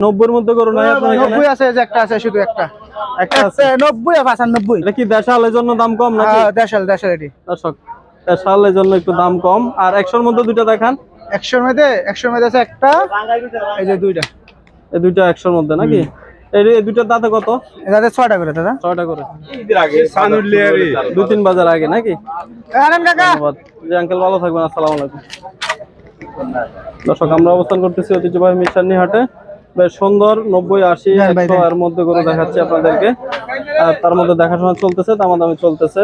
নব্বইয়ের মধ্যে গরু নাই আপনার এখানে? নব্বই আছে যে একটা আছে শুধু একটা। একটা আছে নব্বই আর পাঁচানব্বই এটা কি দেশালের জন্য দাম কম নাকি? হ্যাঁ, দেশাল দেশাল এটি। দর্শক দেশালের জন্য একটু দাম কম। আর একশোর মধ্যে দুইটা দেখান। একশোর মধ্যে একশোর মধ্যে আছে একটা এই যে দুইটা। এই দুইটা একশোর মধ্যে নাকি? এই দুইটার দাঁতে কত? এটাতে ছয়টা করে দাদা। ছয়টা করে। দুই তিন বাজার আগে নাকি? আনেন কাকা। ধন্যবাদ। জি আঙ্কেল ভালো থাকবেন। আসসালামু আলাইকুম। দর্শক আমরা অবস্থান করতেছি ঐতিহ্যবাহী মিশানি হাটে বেশ সুন্দর নব্বই আশি একশো এর মধ্যে করে দেখাচ্ছি আপনাদেরকে। আর তার মধ্যে দেখাশোনা চলতেছে দামাদামি চলতেছে।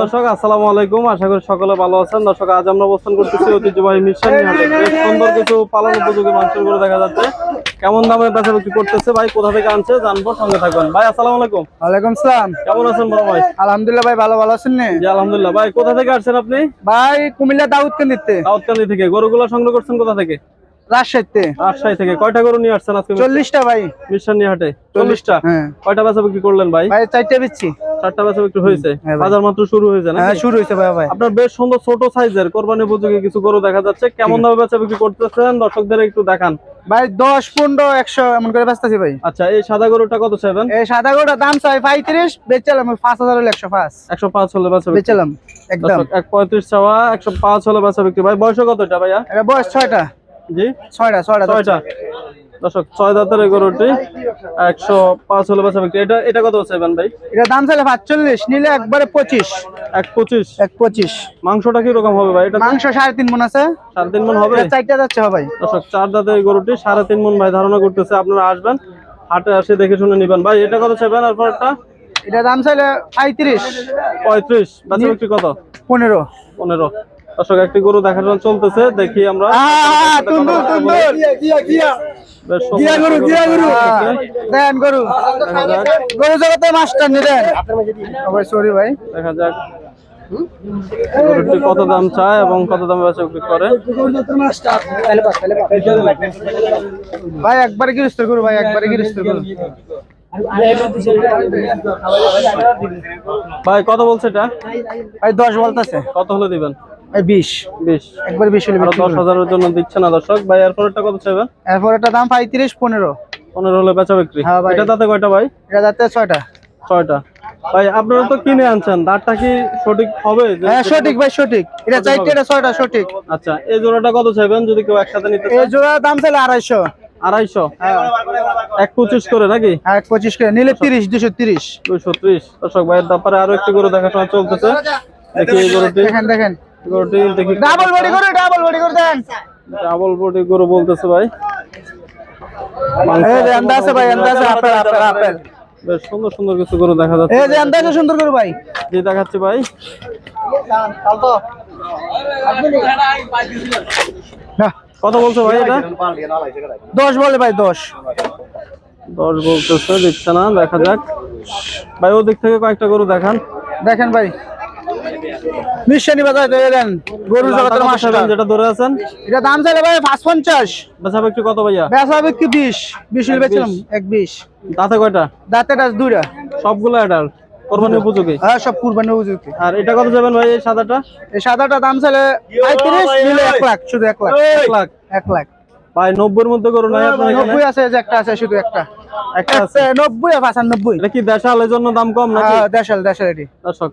দর্শক আসসালামু আলাইকুম। আশা করি সকলে ভালো আছেন। দর্শক আজ আমরা অবস্থান করতেছি ঐতিহ্যবাহী মিশানি সুন্দর কিছু পালন উপযোগী মাংসের করে দেখা যাচ্ছে। কেমন দামে বেচা বিক্রি করতেছে ভাই? কোথা থেকে আনছে? জানব সঙ্গে থাকবেন। ভাই আসসালামু আলাইকুম। ওয়ালাইকুম সালাম। কেমন আছেন বড় ভাই? আলহামদুলিল্লাহ ভাই ভালো ভালো আছেন জি আলহামদুলিল্লাহ। ভাই কোথা থেকে আসছেন আপনি? ভাই কুমিল্লা দাউদকে নিতে দাউদকান্দি থেকে। গরুগুলো সংগ্রহ করছেন কোথা থেকে? রাজশাহীতে। রাজশাহী থেকে কয়টা গরু নিয়ে আসছেন আজকে ভাই। মিশানি হাটে। চল্লিশটা? হ্যাঁ। কয়টা বেচা বিক্রি করলেন ভাই? ভাই চারটে বিচ্ছি। চারটা বিক্রি হয়েছে? হ্যাঁ বাজার মাত্র শুরু হয়েছে না হ্যাঁ শুরু হয়েছে ভাই ভাই। আপনার বেশ সুন্দর ছোট সাইজের কোরবানি উপযোগী কিছু গরু দেখা যাচ্ছে। কেমন বিক্রি করতেছেন? দর্শকদের একটু দেখান। ভাই দশ পনেরো একশো এমন করে ব্যস্ত ভাই। আচ্ছা এই সাদা গরুটা কত চাইবেন? এই সাদা গোটা দাম চাই পঁয়ত্রিশ বেচালাম পাঁচ হাজার হলে একশো পাঁচ। একশো পাঁচ হলে বেচা বিক্রি। একদম। দর্শক এক পঁয়ত্রিশ চাওয়া একশো পাঁচ হলে বেচা বিক্রি। ভাই বয়স কত এটা ভাইয়া? এটা বয়স ছয়টা। জি? ছয়টা ছয়টা ছয়টা। দর্শক ছয় দাঁতের গরুটি একশো পাঁচ হলে বিক্রি। এটা এটা কত চাইবেন ভাই? এটা দাম চাইলে পাঁচচল্লিশ নিলে একবারে পঁচিশ। এক পঁচিশ? এক পঁচিশ। মাংসটা কি রকম হবে ভাই? এটা মাংস সাড়ে তিন মন আছে। সাড়ে তিন মন হবে? চারটা যাচ্ছে ভাই। দর্শক চার দাঁতের গরুটি সাড়ে তিন মন ভাই ধারণা করতেছে। আপনারা আসবেন হাটে আসে দেখে শুনে নিবেন। ভাই এটা কত চাইবেন? আর পরেরটা? এটা দাম চাইলে পঁয়ত্রিশ। পঁয়ত্রিশ। বাচ্চা বিক্রি কত? পনেরো। পনেরো। দর্শক একটি গরু দেখাশোনা চলতেছে। দেখি আমরা। দেখা যাক। গরু জগতে মাস্টার নি দেন। ভাই সরি ভাই। দেখা যাক গরুটি কত দাম চায় এবং কত দামে বেচা বিক্রি করে? ভাই একবারে গিরস্ত করু ভাই একবারে গিরস্ত করু ভাই কত বলছে এটা? ভাই দশ বলতেছে। কত হলে দিবেন? বিশ। বিশ। একবার বিশ হলে দশ হাজারের জন্য দিচ্ছে না দর্শক। ভাই পরেরটা কত চাইবেন এরপর দাম পঁয়ত্রিশ পনেরো। পনেরো হলে বেচা বিক্রি। হ্যাঁ ভাই। এটা তাতে কয়টা ভাই? এটা যাচ্ছে ছয়টা। ছয়টা। ভাই আপনারা তো কিনে আনছেন। দাঁতটা কি সঠিক হবে? হ্যাঁ সঠিক ভাই সঠিক। এটা এটা ছয়টা সঠিক। আচ্ছা এই জোড়াটা কত চাইবেন? যদি কেউ একসাথে নিতে এই জোড়া দাম চাইলে আড়াইশো। আড়াইশো? এক পঁচিশ করে নাকি? এক পঁচিশ করে। নিলে তিরিশ দুশো তিরিশ। দুইশো ত্রিশ। দর্শক ভাইয়ের ব্যাপারে আরও একটি গরু দেখাশোনা চলতেছে। দেখি এই দেখেন দেখেন। গরুটি দেখি। ডাবল বডি করে ডাবল বডি করে দেন। ডাবল বডি গরু বলতেছে ভাই। এই যে আন্দা আছে ভাই আন্দা আছে আপেল আপেল আপেল। বেশ সুন্দর সুন্দর কিছু গরু দেখা যাচ্ছে। এই যে আন্দা আছে সুন্দর করে ভাই। জি দেখাচ্ছি ভাই? কত বলছে ভাই এটা? দশ বলে ভাই দশ। দশ বলতেছে দিচ্ছে না দেখা যাক। ভাই ওদিক থেকে কয়েকটা গরু দেখান। দেখেন ভাই। মিশানি বাজার দিয়ে দেন। গরু জগতের মাস্টার যেটা ধরে আছেন? এটা দাম চাইলে ভাই পাঁচ পঞ্চাশ বেচা বিক্রি কত ভাইয়া? বেচা বিক্রি বিশ। বিশ হলে বেচলাম এক বিশ। দাঁতে কয়টা? দাঁতেটা দুইটা। সবগুলো কোরবানি উপযোগী? হ্যাঁ সব কুরবানি উপযুক্ত আর এটা কত যাবেন ভাই এই সাদাটা? এই সাদাটা দাম চাইলে পঁয়ত্রিশ নিলে এক লাখ শুধু এক লাখ। এক লাখ এক লাখ। ভাই নব্বইয়ের মধ্যে গরু নাই আপনার এখানে? নব্বই আছে যে একটা আছে শুধু একটা। একটা আছে। নব্বই আর পাঁচানব্বই। এটা কি দেশালের জন্য দাম কম নাকি? হ্যাঁ, দেশাল দেশাল এটি। দর্শক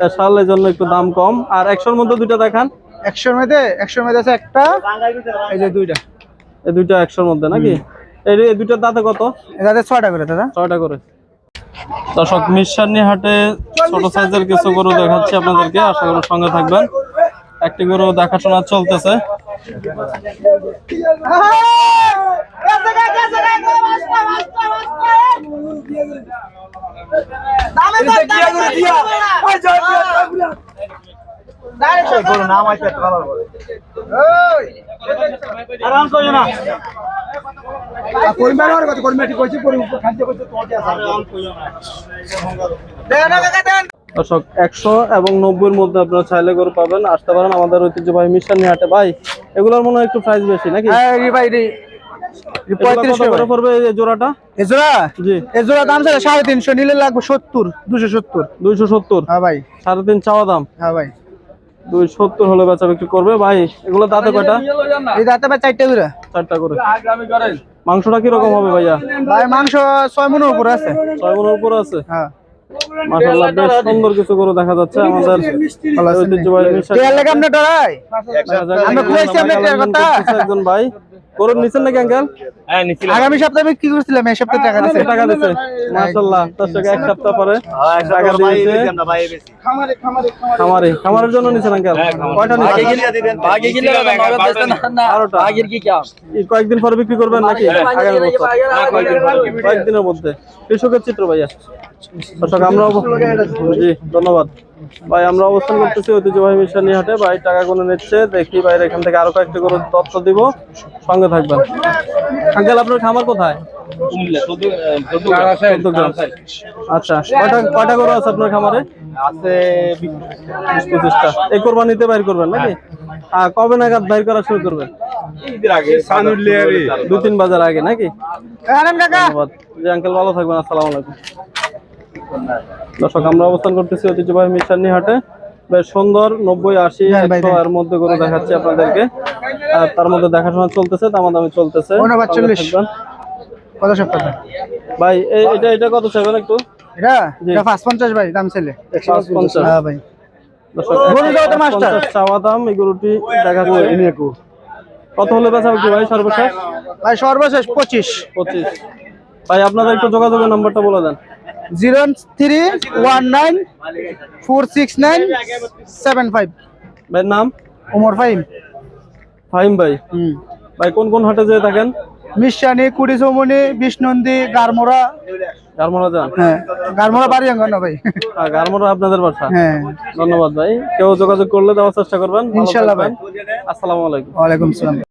দেশালের জন্য একটু দাম কম। আর একশোর মধ্যে দুইটা দেখান। একশোর মধ্যে একশোর মধ্যে আছে একটা। এই যে দুইটা। এই দুইটা একশোর মধ্যে নাকি? এই এই দুইটার দাঁতে কত? এটাতে ছয়টা করে দাদা। ছয়টা করে। দর্শক মিশানি হাটে ছোট সাইজের কিছু গরু দেখাচ্ছি আপনাদেরকে। আশা করি সঙ্গে থাকবেন। একটি গরু দেখাশোনা চলতেছে। দর্শক একশো এবং নব্বইয়ের মধ্যে আপনারা চাইলে গরু পাবেন। আসতে পারেন আমাদের ঐতিহ্যবাহী মিশানি হাটে ভাই এগুলোর মনে হয় একটু প্রাইস বেশি নাকি? হ্যাঁ ভাই করে জোড়াটা? জি। দাম সাড়ে তিনশো নিলে লাগবে সত্তর দুশো সত্তর। দুইশো সত্তর? হ্যাঁ ভাই। সাড়ে তিন চাওয়া দাম? হ্যাঁ ভাই। দুই সত্তর হলে বেচা বিক্রি করবে। ভাই এগুলো দাঁতে কয়টা? এই দাঁতে ভাই চারটে করে। চারটা করে। মাংসটা কীরকম হবে ভাইয়া? ভাই মাংস ছয় মনের উপরে আছে। ছয় মনের উপর আছে? হ্যাঁ। মাশাআল্লাহ বেশ সুন্দর কিছু করে দেখা যাচ্ছে আমাদের ঐতিহ্যবাহী ডরাই আমরা কথা। একজন ভাই। গরু নিছেন নাকি আঙ্কেল আগামী সপ্তাহে বিক্রি করছিলাম এই সপ্তাহে টাকা দিছে। টাকা দিছে। মাশাআল্লাহ তার থেকে এক সপ্তাহ পরে টাকা দিয়েছে। খামারে খামারের জন্য নিছেন আঙ্কেল কয়টা নিছেন? বারোটা এই কয়েকদিন পরে বিক্রি করবেন নাকি? আগামী বছর। কয়েকদিনের মধ্যে। কৃষকের চিত্র ভাইয়া। দর্শক আমরা জি ধন্যবাদ। ভাই আমরা অবস্থান করতেছি ঐতিহ্যবাহী মিশন হাটে ভাই টাকা গুনে নিচ্ছে। দেখি বাইরে এখান থেকে আরও কয়েকটি করে তথ্য দিব। সঙ্গে থাকবেন। আঙ্কেল আপনার খামার কোথায়? আচ্ছা কয়টা কয়টা করে আছে আপনার খামারে? আছে পঁচিশটা। এই কোরবানিতে বাইর করবেন নাকি? আর কবে নাগাদ বাইর করা শুরু করবেন? দুই তিন বাজার আগে নাকি? ধন্যবাদ। আঙ্কেল ভালো থাকবেন। আসসালামু আলাইকুম। দর্শক আমরা অবস্থান করতেছি ঐতিহ্যবাহী মিশানি হাটে বেশ সুন্দর নব্বই আশি একশো এর মধ্যে করে দেখাচ্ছি আপনাদেরকে। আর তার মধ্যে দেখাশোনা চলতেছে দামাদামি চলতেছে। ধন্যবাদ, সঙ্গে 40 থাকবেন। কত সপ্তাহ? ভাই এটা এটা কত চাইবেন একটু? এটা? পাঁচ পঞ্চাশ ভাই দাম ছেলে। পাঁচ পঞ্চাশ। হ্যাঁ ভাই। চাওয়া দাম এই গরুটি দেখাচ্ছে। কত হলে বেচা কি ভাই সর্বশেষ? ভাই সর্বশেষ পঁচিশ। পঁচিশ। ভাই আপনাদের একটু যোগাযোগের নাম্বারটা বলে দেন। Zero three one nine four six nine seven five. ভাইয়ের নাম? ওমর ফাইম ফাহিম ভাই। হুম। ভাই কোন কোন হাটে যেয়ে থাকেন? মিশানি কুড়ি চৌমনি বিষ্ণন্দী গারমোড়া। গারমোড়া যান? হ্যাঁ গারমোড়া বাড়ি অঙ্গন ভাই গারমোড়া আপনাদের বাসা? হ্যাঁ। ধন্যবাদ ভাই। কেউ যোগাযোগ করলে দেওয়ার চেষ্টা করবেন। ভালো ইনশাল্লাহ ভাই। আসসালামু আলাইকুম।